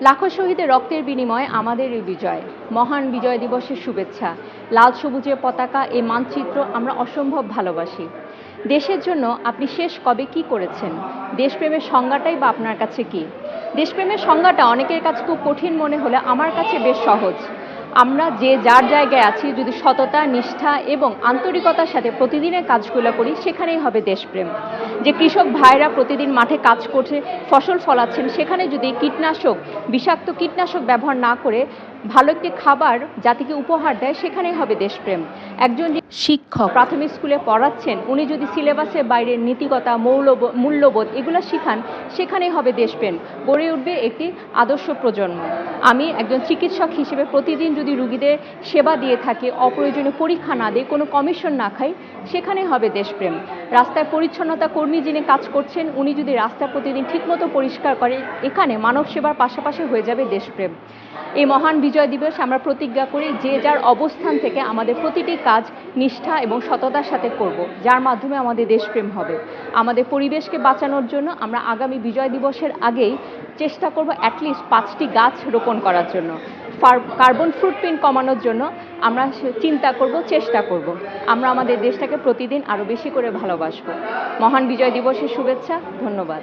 লাখো শহীদের রক্তের বিনিময়ে আমাদের এই বিজয়। মহান বিজয় দিবসের শুভেচ্ছা। লাল সবুজের পতাকা এই মানচিত্র আমরা অসম্ভব ভালোবাসি। দেশের জন্য আপনি শেষ কবে কি করেছেন? দেশপ্রেমের সংজ্ঞাটাই বা আপনার কাছে কি? দেশপ্রেমের সংজ্ঞাটা অনেকের কাছে খুব কঠিন মনে হলে আমার কাছে বেশ সহজ। আমরা যে যার জায়গায় আছি, যদি সততা, নিষ্ঠা এবং আন্তরিকতার সাথে প্রতিদিনের কাজগুলো করি, সেখানেই হবে দেশপ্রেম। যে কৃষক ভাইরা প্রতিদিন মাঠে কাজ করছে, ফসল ফলাচ্ছেন, সেখানে যদি কীটনাশক, বিষাক্ত কীটনাশক ব্যবহার না করে ভালো একটি খাবার জাতিকে উপহার দেয়, সেখানেই হবে দেশপ্রেম। একজন শিক্ষক প্রাথমিক স্কুলে পড়াচ্ছেন, উনি যদি সিলেবাসের বাইরে নীতিকতা মৌলবোধ মূল্যবোধ এগুলো শিখান, সেখানেই হবে দেশপ্রেম। গড়ে উঠবে একটি আদর্শ প্রজন্ম। আমি একজন চিকিৎসক হিসেবে প্রতিদিন যদি রুগীদের সেবা দিয়ে থাকে, অপ্রয়োজনীয় পরীক্ষা না দিয়ে, কোনো কমিশন না খাই সেখানে হবে দেশপ্রেম। রাস্তায় পরিচ্ছন্নতা কর্মী যিনি কাজ করছেন, উনি যদি রাস্তা প্রতিদিন ঠিকমতো পরিষ্কার করে, এখানে মানব সেবার পাশাপাশি হয়ে যাবে দেশপ্রেম। এই মহান বিজয় দিবস আমরা প্রতিজ্ঞা করি, যে যার অবস্থান থেকে আমাদের প্রতিটি কাজ নিষ্ঠা এবং সততার সাথে করব, যার মাধ্যমে আমাদের দেশপ্রেম হবে। আমাদের পরিবেশকে বাঁচানোর জন্য আমরা আগামী বিজয় দিবসের আগেই চেষ্টা করব অ্যাটলিস্ট পাঁচটি গাছ রোপণ করার জন্য। কার্বন ফুটপ্রিন্ট কমানোর জন্য আমরা চিন্তা করব, চেষ্টা করব। আমরা আমাদের দেশটাকে প্রতিদিন আরও বেশি করে ভালোবাসব। মহান বিজয় দিবসের শুভেচ্ছা, ধন্যবাদ।